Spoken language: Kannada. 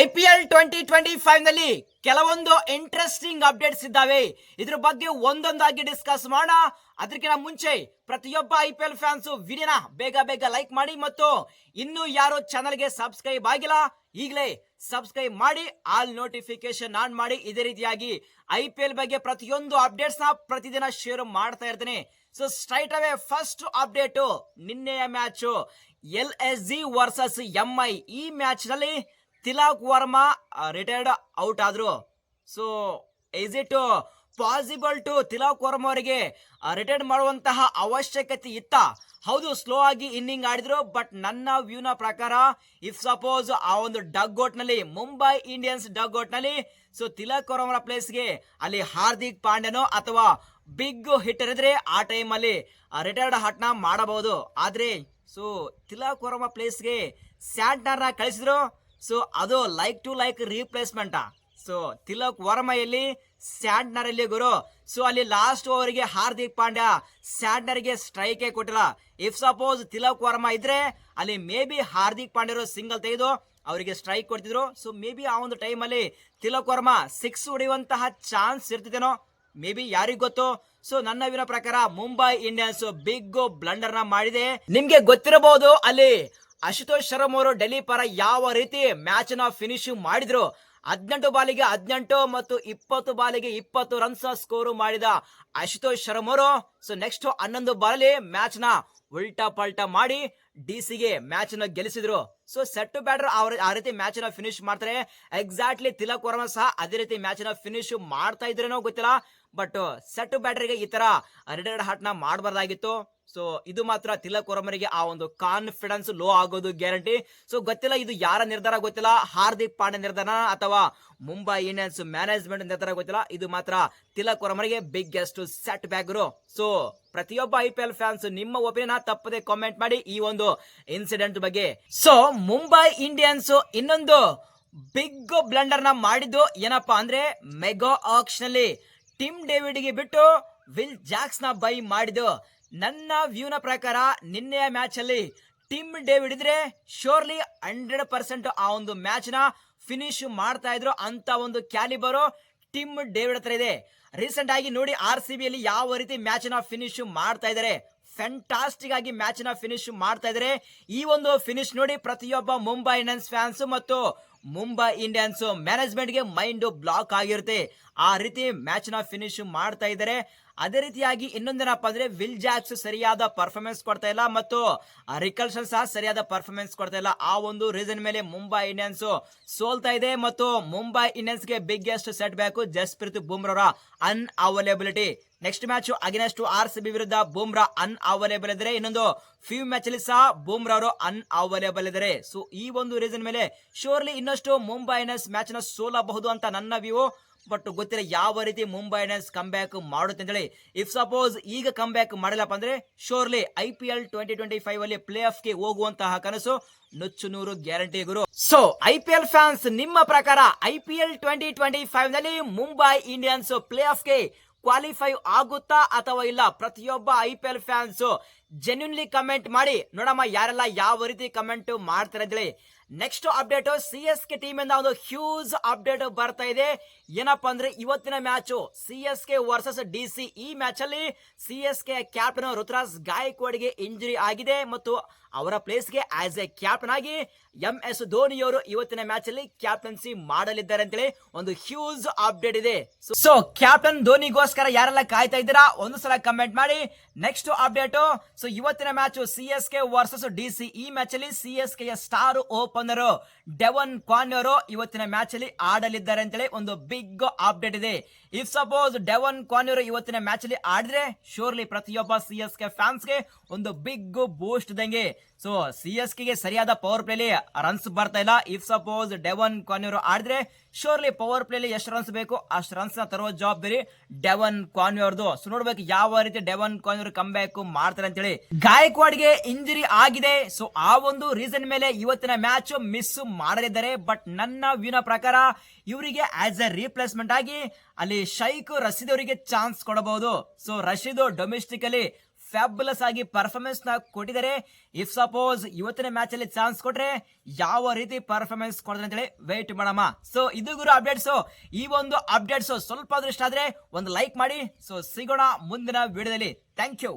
I P L twenty twenty ಫೈವ್ನಲ್ಲಿ ಕೆಲವೊಂದು ಇಂಟ್ರೆಸ್ಟಿಂಗ್ ಅಪ್ಡೇಟ್ಸ್ ಇದ್ದಾವೆ. ಇದ್ರ ಬಗ್ಗೆ ಒಂದೊಂದಾಗಿ ಡಿಸ್ಕಸ್ ಮಾಡೋಣ. ಅದಕ್ಕಿಂತ ಮುಂಚೆ ಪ್ರತಿಯೊಬ್ಬ ಐ ಪಿ ಎಲ್ ಫ್ಯಾನ್ಸ್ ವಿಡಿಯೋನ ಬೇಗ ಬೇಗ ಲೈಕ್ ಮಾಡಿ ಮತ್ತು ಇನ್ನು ಯಾರು ಚಾನಲ್ಗೆ ಸಬ್ಸ್ಕ್ರೈಬ್ ಆಗಿಲ್ಲ, ಈಗಲೇ ಸಬ್ಸ್ಕ್ರೈಬ್ ಮಾಡಿ ಆಲ್ ನೋಟಿಫಿಕೇಶನ್ ಆನ್ ಮಾಡಿ. ಇದೇ ರೀತಿಯಾಗಿ ಐ ಪಿ ಎಲ್ ಬಗ್ಗೆ ಪ್ರತಿಯೊಂದು ಅಪ್ಡೇಟ್ಸ್ನ ಪ್ರತಿದಿನ ಶೇರ್ ಮಾಡ್ತಾ ಇರ್ತೀನಿ. So straight away first update ನಿನ್ನೆಯ match L S G versus M I ಈ ಮ್ಯಾಚ್ನಲ್ಲಿ ತಿಲಕ್ ವರ್ಮಾ ರಿಟೈರ್ಡ್ ಔಟ್ ಆದ್ರು. So is it possible to Tilak Varma ಅವರಿಗೆ ರಿಟೈರ್ಡ್ ಮಾಡುವಂತಹ ಅವಶ್ಯಕತೆ ಇತ್ತ? ಹೌದು ಸ್ಲೋ ಆಗಿ ಇನ್ನಿಂಗ್ ಆಡಿದ್ರು ಬಟ್ ನನ್ನ ವ್ಯೂನ ಪ್ರಕಾರ ಇಫ್ ಸಪೋಸ್ ಆ ಒಂದು ಡಗ್ ಔಟ್ನಲ್ಲಿ ಮುಂಬೈ ಇಂಡಿಯನ್ಸ್ ಡಗ್ ಔಟ್ನಲ್ಲಿ ಸೊ ತಿಲಕ್ ವರ್ಮರ ಪ್ಲೇಸ್ಗೆ ಅಲ್ಲಿ ಹಾರ್ದಿಕ್ ಪಾಂಡ್ಯನೋ ಅಥವಾ ಬಿಗ್ ಹಿಟ್ಟರ್ ಇದ್ರೆ, ಆ ಟೈಮಲ್ಲಿ ರಿಟೈರ್ಡ್ ಹಾಟ್ನ ಮಾಡಬಹುದು. ಆದ್ರೆ ಸೊ ತಿಲಕ್ ವರ್ಮ ಪ್ಲೇಸ್ಗೆ ಸ್ಯಾಂಟ್ನರ್ನ ಕಳಿಸಿದ್ರು. ಸೊ ಅದು like to like replacement so Tilak Varma ಎಲ್ಲಿ ಸ್ಯಾಡ್ನರ್ ಎಲ್ಲಿ ಗುರು. ಸೊ ಅಲ್ಲಿ ಲಾಸ್ಟ್ ಓವರ್ಗೆ ಹಾರ್ದಿಕ್ ಪಾಂಡ್ಯ ಸ್ಯಾಂಡ್ನರ್ಗೆ ಸ್ಟ್ರೈಕೇ ಕೊಟ್ಟಿಲ್ಲ. ಇಫ್ ಸಪೋಸ್ ತಿಲಕ್ ವರ್ಮ ಇದ್ರೆ, ಅಲ್ಲಿ ಮೇ ಬಿ ಹಾರ್ದಿಕ್ ಪಾಂಡ್ಯರು ಸಿಂಗಲ್ ತೆಗೆದು ಅವರಿಗೆ ಸ್ಟ್ರೈಕ್ ಕೊಡ್ತಿದ್ರು. ಸೊ ಮೇ ಬಿ ಆ ಒಂದು ಟೈಮಲ್ಲಿ ತಿಲಕ್ ವರ್ಮ ಸಿಕ್ಸ್ ಹೊಡೆಯುವಂತಹ ಚಾನ್ಸ್ ಇರ್ತಿದೇನೋ ಮೇ ಬಿ ಯಾರಿಗ್ ಗೊತ್ತು? ಸೊ ನನ್ನ ವಿನ ಪ್ರಕಾರ ಮುಂಬೈ ಇಂಡಿಯನ್ಸ್ ಬಿಗ್ ಬ್ಲಂಡರ್ನ ಮಾಡಿದೆ. ನಿಮ್ಗೆ ಗೊತ್ತಿರಬಹುದು ಅಲ್ಲಿ ಅಶುತೋಷ್ ಶರ್ಮ ಅವರು ಡೆಲ್ಲಿ ಪರ ಯಾವ ರೀತಿ ಮ್ಯಾಚ್ನ ಫಿನಿಶ್ ಮಾಡಿದ್ರು? ಹದಿನೆಂಟು ಬಾಲಿಗೆ ಹದಿನೆಂಟು ಮತ್ತು ಇಪ್ಪತ್ತು ಬಾಲಿಗೆ ಇಪ್ಪತ್ತು ರನ್ಸ್ ಸ್ಕೋರ್ ಮಾಡಿದ ಅಶುತೋಷ್ ಶರ್ಮ ಅವರು. ಸೊ ನೆಕ್ಸ್ಟ್ ಹನ್ನೊಂದು ಬಾಲಲ್ಲಿ ಮ್ಯಾಚ್ನ ಉಲ್ಟಾ ಪಲ್ಟಾ ಮಾಡಿ ಡಿ ಸಿಗೆ ಮ್ಯಾಚ್ನ ಗೆಲ್ಲಿಸಿದ್ರು ಸೊ ಸೆಟ್ ಬ್ಯಾಟರ್ ಆ ರೀತಿ ಮ್ಯಾಚ್ನ ಫಿನಿಶ್ ಮಾಡ್ತಾರೆ. ಎಕ್ಸಾಕ್ಟ್ಲಿ ತಿಲಕ್ ವರ್ಮ ಸಹ ಅದೇ ರೀತಿ ಮ್ಯಾಚ್ನ ಫಿನಿಶ್ ಮಾಡ್ತಾ ಇದ್ರೇನೋ ಗೊತ್ತಿಲ್ಲ. ಬಟ್ ಸೆಟ್ ಬ್ಯಾಟರ್ಗೆ ಈ ತರ ರಿಟೈರ್ಡ್ ಹಾಟ್ನ ಮಾಡಬಾರ್ದಾಗಿತ್ತು. ಸೊ ಇದು ಮಾತ್ರ ತಿಲಕ್ ಆ ಒಂದು ಕಾನ್ಫಿಡೆನ್ಸ್ ಲೋ ಆಗೋದು ಗ್ಯಾರಂಟಿ ಸೊ ಗೊತ್ತಿಲ್ಲ ಇದು ಯಾರ ನಿರ್ಧಾರ ಗೊತ್ತಿಲ್ಲ. ಹಾರ್ದಿಕ್ ಪಾಂಡೆ ನಿರ್ಧಾರ ಅಥವಾ ಮುಂಬೈ ಇಂಡಿಯನ್ಸ್ ಮ್ಯಾನೇಜ್ಮೆಂಟ್ ನಿರ್ಧಾರ ಗೊತ್ತಿಲ್ಲ. ಇದು ಮಾತ್ರ ತಿಲಕ್ ಬಿಗ್ ಬಿಗ್ಗೆಸ್ಟ್ ಸೆಟ್ ಬ್ಯಾಗ್ರು ಸೊ ಪ್ರತಿಯೊಬ್ಬ ಐ ಪಿ ಎಲ್ ಫ್ಯಾನ್ಸ್ ನಿಮ್ಮ ಒಪಿನಿಯನ್ ತಪ್ಪದೆ ಕಾಮೆಂಟ್ ಮಾಡಿ ಈ ಒಂದು ಇನ್ಸಿಡೆಂಟ್ ಬಗ್ಗೆ. ಸೊ ಮುಂಬೈ ಇಂಡಿಯನ್ಸ್ ಇನ್ನೊಂದು ಬಿಗ್ ಬ್ಲಂಡರ್ನ ಮಾಡಿದ್ದು ಏನಪ್ಪಾ ಅಂದ್ರೆ ಮೆಗಾ ಆಕ್ಷನ್ ಅಲ್ಲಿ ಟಿಮ್ ಡೇವಿಡ್ಗೆ ಬಿಟ್ಟು ವಿಲ್ ಜಾಕ್ಸ್ನ ಬೈ ಮಾಡಿದ್ದು. ನನ್ನ ವ್ಯೂನ ಪ್ರಕಾರ ನಿನ್ನೆಯ ಮ್ಯಾಚ್ ಅಲ್ಲಿ ಟಿಮ್ ಡೇವಿಡ್ ಇದ್ರೆ ಶೋರ್ಲಿ ಹಂಡ್ರೆಡ್ ಪರ್ಸೆಂಟ್ ಆ ಒಂದು ಮ್ಯಾಚ್ನ ಫಿನಿಶ್ ಮಾಡ್ತಾ ಇದ್ರು ಅಂತ ಒಂದು ಕ್ಯಾಲಿಬರು ಟಿಮ್ ಡೇವಿಡ್ ಹತ್ರ ಇದೆ. ರೀಸೆಂಟ್ ಆಗಿ ನೋಡಿ ಆರ್ ಸಿ ಬಿಯಲ್ಲಿ ಯಾವ ರೀತಿ ಮ್ಯಾಚ್ನ ಫಿನಿಶ್ ಮಾಡ್ತಾ ಇದ್ದಾರೆ ಫ್ಯಾಂಟಾಸ್ಟಿಕ್ ಆಗಿ ಮ್ಯಾಚ್ನ ಫಿನಿಶ್ ಮಾಡ್ತಾ ಇದ್ದಾರೆ ಈ ಒಂದು ಫಿನಿಶ್ ನೋಡಿ ಪ್ರತಿಯೊಬ್ಬ ಮುಂಬೈ ಇಂಡಿಯನ್ಸ್ ಫ್ಯಾನ್ಸ್ ಮತ್ತು ಮುಂಬೈ ಇಂಡಿಯನ್ಸ್ ಮ್ಯಾನೇಜ್ಮೆಂಟ್ಗೆ ಮೈಂಡ್ ಬ್ಲಾಕ್ ಆಗಿರುತ್ತೆ. ಆ ರೀತಿ ಮ್ಯಾಚ್ನ ಫಿನಿಶ್ ಮಾಡ್ತಾ ಇದ್ದಾರೆ. ಅದೇ ರೀತಿಯಾಗಿ ಇನ್ನೊಂದೇನಪ್ಪ ಅಂದ್ರೆ ವಿಲ್ ಜಾಕ್ಸ್ ಸರಿಯಾದ ಪರ್ಫಾರ್ಮೆನ್ಸ್ ಕೊಡ್ತಾ ಇಲ್ಲ ಮತ್ತು ರಿಕಲ್ಸನ್ ಸಹ ಸರಿಯಾದ ಪರ್ಫಾರ್ಮೆನ್ಸ್ ಕೊಡ್ತಾ ಇಲ್ಲ. ಆ ಒಂದು ರೀಸನ್ ಮೇಲೆ ಮುಂಬೈ ಇಂಡಿಯನ್ಸ್ ಸೋಲ್ತಾ ಇದೆ ಮತ್ತು ಮುಂಬೈ ಇಂಡಿಯನ್ಸ್ಗೆ biggest set back Jasprit ಬುಮ್ರಾರ unavailability next match against R C B ವಿರುದ್ಧ ಬೂಮ್ರಾ ಅನ್ ಅವೈಲೇಬಲ್ ಇದ್ದಾರೆ ಇನ್ನೊಂದು ಫ್ಯೂ ಮ್ಯಾಚ್ ಅಲ್ಲಿ ಸಹ ಬೂಮ್ರಾ ಅವರು ಅನ್ ಅವೈಲೇಬಲ್ ಇದ್ದಾರೆ. ಸೊ ಈ ಒಂದು ರೀಸನ್ ಮೇಲೆ ಶೋರ್ಲಿ ಇನ್ನಷ್ಟು ಮುಂಬೈ ಇಂಡಿಯನ್ಸ್ ಮ್ಯಾಚ್ನ ಸೋಲಬಹುದು ಅಂತ ನನ್ನ ವ್ಯೂ. ಬಟ್ ಗೊತ್ತಿಲ್ಲ ಯಾವ ರೀತಿ ಮುಂಬೈ ಇಂಡಿಯನ್ಸ್ ಕಮ್ ಬ್ಯಾಕ್ ಮಾಡುತ್ತೆ ಅಂತ ಹೇಳಿ ಇಫ್ ಸಪೋಸ್ ಈಗ ಕಮ್ ಬ್ಯಾಕ್ ಮಾಡಿಲ್ಲಪ್ಪ ಅಂದ್ರೆ surely I P L twenty twenty five ಅಲ್ಲಿ ಪ್ಲೇ ಆಫ್ಗೆ ಹೋಗುವಂತಹ ಕನಸು ನುಚ್ಚು ನೂರು guarantee Guru. So I P L fans ನಿಮ್ಮ ಪ್ರಕಾರ I P L twenty twenty ಫೈವ್ನಲ್ಲಿ Mumbai Indians play ಆಫ್ಗೆ ಕ್ವಾಲಿಫೈ ಆಗುತ್ತಾ ಅಥವಾ ಇಲ್ಲ? ಪ್ರತಿಯೊಬ್ಬ I P L fans genuinely comment ಮಾಡಿ. ನೋಡಮ್ಮ, ಯಾರೆಲ್ಲ ಯಾವ ರೀತಿ ಕಮೆಂಟ್ ಮಾಡ್ತಾರೆ ಅಂತೇಳಿ next update C S K team ಇಂದ ಒಂದು ಹ್ಯೂಜ್ ಅಪ್ಡೇಟ್ ಬರ್ತಾ ಇದೆ. ಏನಪ್ಪಾ ಅಂದ್ರೆ ಇವತ್ತಿನ match C S K versus D C ಈ ಮ್ಯಾಚ್ ಅಲ್ಲಿ C S K captain Ruturaj ಗಾಯಕ್ವಾಡ್ಗೆ injury ಆಗಿದೆ ಮತ್ತು ಅವರ ಪ್ಲೇಸ್ಗೆ ಆಸ್ ಎ ಕ್ಯಾಪ್ಟನ್ ಆಗಿ ಎಂ ಎಸ್ ಧೋನಿ ಅವರು ಇವತ್ತಿನ ಮ್ಯಾಚ್ ಅಲ್ಲಿ ಕ್ಯಾಪ್ಟನ್ಸಿ ಮಾಡಲಿದ್ದಾರೆ ಅಂತೇಳಿ ಒಂದು ಹ್ಯೂಜ್ ಅಪ್ಡೇಟ್ ಇದೆ. ಸೊ ಕ್ಯಾಪ್ಟನ್ ಧೋನಿಗೋಸ್ಕರ ಯಾರೆಲ್ಲ ಕಾಯ್ತಾ ಇದ್ದೀರಾ? ಒಂದು ಸಲ ಕಮೆಂಟ್ ಮಾಡಿ. ನೆಕ್ಸ್ಟ್ ಅಪ್ಡೇಟ್ ಸೊ ಇವತ್ತಿನ match C S K versus D C ಈ ಮ್ಯಾಚ್ ಅಲ್ಲಿ C S K star opener Devon ಕ್ವಾನ್ಯರು ಇವತ್ತಿನ ಮ್ಯಾಚ್ ಅಲ್ಲಿ ಆಡಲಿದ್ದಾರೆ ಅಂತೇಳಿ ಒಂದು ಬಿಗ್ ಅಪ್ಡೇಟ್ ಇದೆ. ಇಫ್ ಸಪೋಸ್ ಡೆವನ್ ಕ್ವಾನ್ಯರು ಇವತ್ತಿನ ಮ್ಯಾಚ್ ಅಲ್ಲಿ ಆಡಿದ್ರೆ ಶೋರ್ಲಿ ಪ್ರತಿಯೊಬ್ಬ ಸಿ ಎಸ್ ಕೆ ಫ್ಯಾನ್ಸ್ಗೆ ಒಂದು ಬಿಗ್ ಬೂಸ್ಟ್ ಇದ್ದಂಗೆ. ಸೊ ಸಿ ಎಸ್ ಕೆಗೆ ಪವರ್ ಪವರ್ ಪ್ಲೇಲಿ ರನ್ಸ್ ಬರ್ತಾ ಇಲ್ಲ. ಇಫ್ ಸಪೋಸ್ ಡೆವನ್ ಕಾನ್ಯೂರ್ ಆಡಿದ್ರೆ ಶೋರ್ಲಿ ಪವರ್ ಪ್ಲೇಲಿ ಎಷ್ಟು ರನ್ಸ್ ಬೇಕು, ಅಷ್ಟು ರನ್ಸ್ನ ತರುವ ಜವಾಬ್ದಾರಿ ಡೆವನ್ ಅವ್ರದ್ದು. ಸೊ ನೋಡ್ಬೇಕು ಯಾವ ರೀತಿ ಡೆವನ್ ಕಾನ್ಯೂರ್ ಕಮ್ ಬ್ಯಾಕ್ ಮಾಡ್ತಾರೆ ಅಂತೇಳಿ. ಗಾಯಕ್ವಾಡ್ಗೆ ಇಂಜುರಿ ಆಗಿದೆ. ಸೊ ಆ ಒಂದು ರೀಸನ್ ಮೇಲೆ ಇವತ್ತಿನ ಮ್ಯಾಚ್ ಮಿಸ್ ಮಾಡಲಿದ್ದಾರೆ. ಬಟ್ ನನ್ನ ವ್ಯೂನ ಪ್ರಕಾರ, ಇವರಿಗೆ ಆಸ್ ಎ ರೀಪ್ಲೇಸ್ಮೆಂಟ್ ಆಗಿ ಅಲ್ಲಿ ಶೈಕ್ ರಶೀದ್ ಅವರಿಗೆ ಚಾನ್ಸ್ ಕೊಡಬಹುದು. ಸೊ ರಶೀದ್ ಡೊಮೆಸ್ಟಿಕ್ ಅಲ್ಲಿ ಫ್ಯಾಬುಲಸ್ ಆಗಿ ಪರ್ಫಾರ್ಮೆನ್ಸ್ನ ಕೊಟ್ಟಿದ್ದಾರೆ. ಇಫ್ ಸಪೋಸ್ ಇವತ್ತಿನ ಮ್ಯಾಚ್ ಅಲ್ಲಿ ಚಾನ್ಸ್ ಕೊಟ್ರೆ ಯಾವ ರೀತಿ ಪರ್ಫಾರ್ಮೆನ್ಸ್ ಕೊಡ್ತಾರೆ ಅಂತೇಳಿ ವೇಟ್ ಮಾಡಮ್ಮ. ಸೊ ಇದು ಗುರು ಅಪ್ಡೇಟ್ಸ್ ಈ ಒಂದು ಅಪ್ಡೇಟ್ಸ್ ಸ್ವಲ್ಪ ಆದ್ರೆ ಇಷ್ಟ ಆದ್ರೆ ಒಂದು ಲೈಕ್ ಮಾಡಿ. ಸೊ ಸಿಗೋಣ ಮುಂದಿನ ವಿಡಿಯೋದಲ್ಲಿ ಥ್ಯಾಂಕ್ ಯು